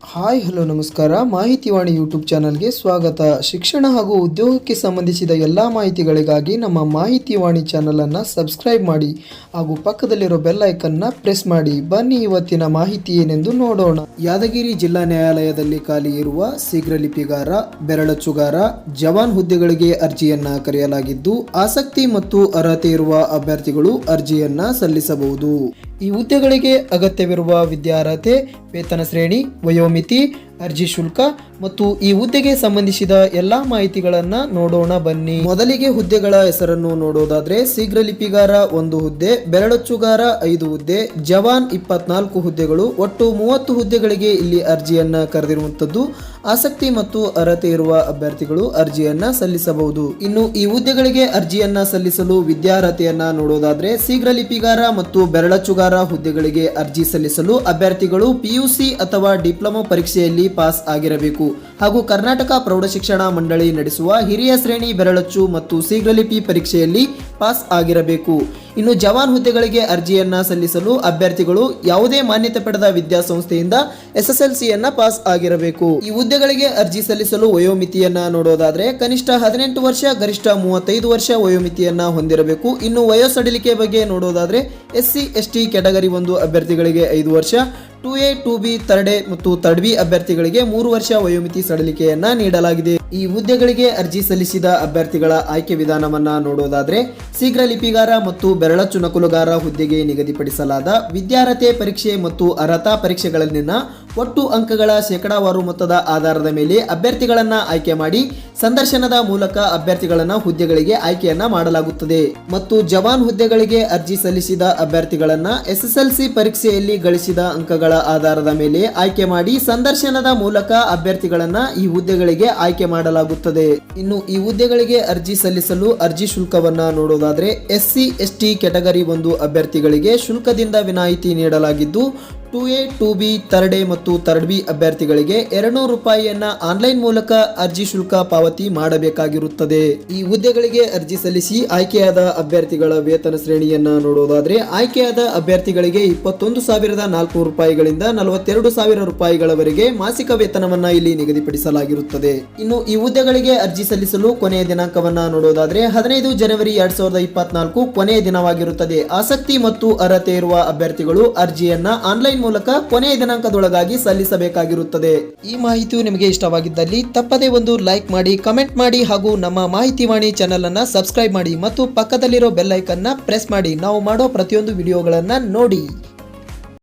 Hi, hello, ನಮಸ್ಕಾರ. ಮಾಹಿತಿವಾಣಿ YouTube ಚಾನಲ್ಗೆ ಸ್ವಾಗತ. ಶಿಕ್ಷಣ ಹಾಗೂ ಉದ್ಯೋಗಕ್ಕೆ ಸಂಬಂಧಿಸಿದ ಎಲ್ಲ ಮಾಹಿತಿಗಳಿಗಾಗಿ ನಮ್ಮ ಮಾಹಿತಿವಾಣಿ ಚಾನಲನ್ನು ಸಬ್ಸ್ಕ್ರೈಬ್ ಮಾಡಿ ಹಾಗೂ ಪಕ್ಕದಲ್ಲಿರೋ ಬೆಲ್ ಐಕನ್ನ ಪ್ರೆಸ್ ಮಾಡಿ. ಬನ್ನಿ ಇವತ್ತಿನ ಮಾಹಿತಿ ಏನೆಂದು ನೋಡೋಣ. ಯಾದಗಿರಿ ಜಿಲ್ಲಾ ನ್ಯಾಯಾಲಯದಲ್ಲಿ ಖಾಲಿ ಇರುವ ಶೀಘ್ರ ಲಿಪಿಗಾರ ಬೆರಳಚ್ಚುಗಾರ ಜವಾನ್ ಹುದ್ದೆಗಳಿಗೆ ಅರ್ಜಿಯನ್ನು ಕರೆಯಲಾಗಿದ್ದು, ಆಸಕ್ತಿ ಮತ್ತು ಅರ್ಹತೆ ಇರುವ ಅಭ್ಯರ್ಥಿಗಳು ಅರ್ಜಿಯನ್ನು ಸಲ್ಲಿಸಬಹುದು. ಈ ಹುದ್ದೆಗಳಿಗೆ ಅಗತ್ಯವಿರುವ ವಿದ್ಯಾರ್ಹತೆ ವೇತನ ಶ್ರೇಣಿ ವಯೋಮಿತಿ ಅರ್ಜಿ ಶುಲ್ಕ ಮತ್ತು ಈ ಹುದ್ದೆಗೆ ಸಂಬಂಧಿಸಿದ ಎಲ್ಲಾ ಮಾಹಿತಿಗಳನ್ನ ನೋಡೋಣ ಬನ್ನಿ. ಮೊದಲಿಗೆ ಹುದ್ದೆಗಳ ಹೆಸರನ್ನು ನೋಡೋದಾದ್ರೆ ಶೀಘ್ರ ಲಿಪಿಗಾರ ಒಂದು ಹುದ್ದೆ, ಬೆರಳಚ್ಚುಗಾರ ಐದು ಹುದ್ದೆ, ಜವಾನ್ ಇಪ್ಪತ್ನಾಲ್ಕು ಹುದ್ದೆಗಳು, ಒಟ್ಟು ಮೂವತ್ತು ಹುದ್ದೆಗಳಿಗೆ ಇಲ್ಲಿ ಅರ್ಜಿಯನ್ನ ಕರೆದಿರುವಂತದ್ದು ಆಸಕ್ತಿ ಮತ್ತು ಅರ್ಹತೆ ಇರುವ ಅಭ್ಯರ್ಥಿಗಳು ಅರ್ಜಿಯನ್ನ ಸಲ್ಲಿಸಬಹುದು. ಇನ್ನು ಈ ಹುದ್ದೆಗಳಿಗೆ ಅರ್ಜಿಯನ್ನ ಸಲ್ಲಿಸಲು ವಿದ್ಯಾರ್ಹತೆಯನ್ನ ನೋಡೋದಾದ್ರೆ ಶೀಘ್ರ ಲಿಪಿಗಾರ ಮತ್ತು ಬೆರಳಚ್ಚುಗಾರ ಹುದ್ದೆಗಳಿಗೆ ಅರ್ಜಿ ಸಲ್ಲಿಸಲು ಅಭ್ಯರ್ಥಿಗಳು ಪಿಯುಸಿ ಅಥವಾ ಡಿಪ್ಲೊಮಾ ಪರೀಕ್ಷೆಯಲ್ಲಿ ಪಾಸ್ ಆಗಿರಬೇಕು. ಹಾಗೂ ಕರ್ನಾಟಕ ಪ್ರೌಢಶಿಕ್ಷಣ ಮಂಡಳಿ ನಡೆಸುವ ಹಿರಿಯ ಶ್ರೇಣಿ ಬೆರಳಚ್ಚು ಮತ್ತು ಶೀಘ್ರಲಿಪಿ ಪರೀಕ್ಷೆಯಲ್ಲಿ ಪಾಸ್ ಆಗಿರಬೇಕು. ಇನ್ನು ಜವಾನ್ ಹುದ್ದೆಗಳಿಗೆ ಅರ್ಜಿಯನ್ನ ಸಲ್ಲಿಸಲು ಅಭ್ಯರ್ಥಿಗಳು ಯಾವುದೇ ಮಾನ್ಯತೆ ಪಡೆದ ವಿದ್ಯಾಸಂಸ್ಥೆಯಿಂದ ಎಸ್ಎಸ್ಎಲ್ಸಿಯನ್ನ ಪಾಸ್ ಆಗಿರಬೇಕು. ಈ ಹುದ್ದೆಗಳಿಗೆ ಅರ್ಜಿ ಸಲ್ಲಿಸಲು ವಯೋಮಿತಿಯನ್ನ ನೋಡೋದಾದ್ರೆ ಕನಿಷ್ಠ ಹದಿನೆಂಟು ವರ್ಷ, ಗರಿಷ್ಠ ಮೂವತ್ತೈದು ವರ್ಷ ವಯೋಮಿತಿಯನ್ನ ಹೊಂದಿರಬೇಕು. ಇನ್ನು ವಯೋಸಡಿಲಿಕೆ ಬಗ್ಗೆ ನೋಡೋದಾದ್ರೆ S C S T category ಒಂದು ಅಭ್ಯರ್ಥಿಗಳಿಗೆ ಐದು ವರ್ಷ two A, two B third ಮತ್ತು ತರ್ಡ್ ಬಿ ಅಭ್ಯರ್ಥಿಗಳಿಗೆ ಮೂರು ವರ್ಷ ವಯೋಮಿತಿ ಸಡಿಲಿಕೆಯನ್ನ ನೀಡಲಾಗಿದೆ. ಈ ಹುದ್ದೆಗಳಿಗೆ ಅರ್ಜಿ ಸಲ್ಲಿಸಿದ ಅಭ್ಯರ್ಥಿಗಳ ಆಯ್ಕೆ ವಿಧಾನವನ್ನ ನೋಡೋದಾದ್ರೆ ಶೀಘ್ರ ಲಿಪಿಗಾರ ಮತ್ತು ಬೆರಳಚ್ಚು ಚುನಕುಲುಗಾರ ಹುದ್ದೆಗೆ ನಿಗದಿಪಡಿಸಲಾದ ವಿದ್ಯಾರ್ಹತೆ ಪರೀಕ್ಷೆ ಮತ್ತು ಅರ್ಹತಾ ಪರೀಕ್ಷೆಗಳಲ್ಲಿನ ಒಟ್ಟು ಅಂಕಗಳ ಶೇಕಡಾವಾರು ಮೊತ್ತದ ಆಧಾರದ ಮೇಲೆ ಅಭ್ಯರ್ಥಿಗಳನ್ನು ಆಯ್ಕೆ ಮಾಡಿ ಸಂದರ್ಶನದ ಮೂಲಕ ಅಭ್ಯರ್ಥಿಗಳನ್ನು ಹುದ್ದೆಗಳಿಗೆ ಆಯ್ಕೆಯನ್ನ ಮಾಡಲಾಗುತ್ತದೆ. ಮತ್ತು ಜವಾನ್ ಹುದ್ದೆಗಳಿಗೆ ಅರ್ಜಿ ಸಲ್ಲಿಸಿದ ಅಭ್ಯರ್ಥಿಗಳನ್ನು ಎಸ್ಎಸ್ಎಲ್ಸಿ ಪರೀಕ್ಷೆಯಲ್ಲಿ ಗಳಿಸಿದ ಅಂಕಗಳ ಆಧಾರದ ಮೇಲೆ ಆಯ್ಕೆ ಮಾಡಿ ಸಂದರ್ಶನದ ಮೂಲಕ ಅಭ್ಯರ್ಥಿಗಳನ್ನು ಈ ಹುದ್ದೆಗಳಿಗೆ ಆಯ್ಕೆ ಮಾಡಲಾಗುತ್ತದೆ. ಇನ್ನು ಈ ಹುದ್ದೆಗಳಿಗೆ ಅರ್ಜಿ ಸಲ್ಲಿಸಲು ಅರ್ಜಿ ಶುಲ್ಕವನ್ನು ನೋಡೋದಾದರೆ ಎಸ್ಸಿ, ಎಸ್ಟಿ ಕ್ಯಾಟಗರಿ ಒಂದು ಅಭ್ಯರ್ಥಿಗಳಿಗೆ ಶುಲ್ಕದಿಂದ ವಿನಾಯಿತಿ ನೀಡಲಾಗಿದ್ದು two A two B third A ಮತ್ತು ಥರ್ಡ್ ಬಿ ಅಭ್ಯರ್ಥಿಗಳಿಗೆ ಎರಡುನೂರು ರೂಪಾಯಿಯನ್ನ ಆನ್ಲೈನ್ ಮೂಲಕ ಅರ್ಜಿ ಶುಲ್ಕ ಪಾವತಿ ಮಾಡಬೇಕಾಗಿರುತ್ತದೆ. ಈ ಹುದ್ದೆಗಳಿಗೆ ಅರ್ಜಿ ಸಲ್ಲಿಸಿ ಆಯ್ಕೆಯಾದ ಅಭ್ಯರ್ಥಿಗಳ ವೇತನ ಶ್ರೇಣಿಯನ್ನ ನೋಡೋದಾದ್ರೆ, ಆಯ್ಕೆಯಾದ ಅಭ್ಯರ್ಥಿಗಳಿಗೆ ಇಪ್ಪತ್ತೊಂದು ಸಾವಿರದ ನಾಲ್ಕು ರೂಪಾಯಿಗಳಿಂದ ನಲವತ್ತೆರಡು ಸಾವಿರ ರೂಪಾಯಿಗಳವರೆಗೆ ಮಾಸಿಕ ವೇತನವನ್ನ ಇಲ್ಲಿ ನಿಗದಿಪಡಿಸಲಾಗಿರುತ್ತದೆ. ಇನ್ನು ಈ ಹುದ್ದೆಗಳಿಗೆ ಅರ್ಜಿ ಸಲ್ಲಿಸಲು ಕೊನೆಯ ದಿನಾಂಕವನ್ನ ನೋಡೋದಾದ್ರೆ, ಹದಿನೈದು ಜನವರಿ ಎರಡ್ ಸಾವಿರದ ಇಪ್ಪತ್ನಾಲ್ಕು ಕೊನೆಯ ದಿನವಾಗಿರುತ್ತದೆ. ಆಸಕ್ತಿ ಮತ್ತು ಅರ್ಹತೆ ಇರುವ ಅಭ್ಯರ್ಥಿಗಳು ಅರ್ಜಿಯನ್ನ ಆನ್ಲೈನ್ ಮೂಲಕ ಕೊನೆಯ ದಿನಾಂಕದೊಳಗಾಗಿ ಸಲ್ಲಿಸಬೇಕಾಗಿರುತ್ತದೆ. ಈ ಮಾಹಿತಿಯು ನಿಮಗೆ ಇಷ್ಟವಾಗಿದ್ದಲ್ಲಿ ತಪ್ಪದೇ ಒಂದು ಲೈಕ್ ಮಾಡಿ, ಕಮೆಂಟ್ ಮಾಡಿ ಹಾಗೂ ನಮ್ಮ ಮಾಹಿತಿವಾಣಿ ಚಾನೆಲ್ ಅನ್ನ ಸಬ್ಸ್ಕ್ರೈಬ್ ಮಾಡಿ ಮತ್ತು ಪಕ್ಕದಲ್ಲಿರೋ ಬೆಲ್ ಐಕನ್ನ ಪ್ರೆಸ್ ಮಾಡಿ. ನಾವು ಮಾಡೋ ಪ್ರತಿಯೊಂದು ವಿಡಿಯೋಗಳನ್ನ ನೋಡಿ.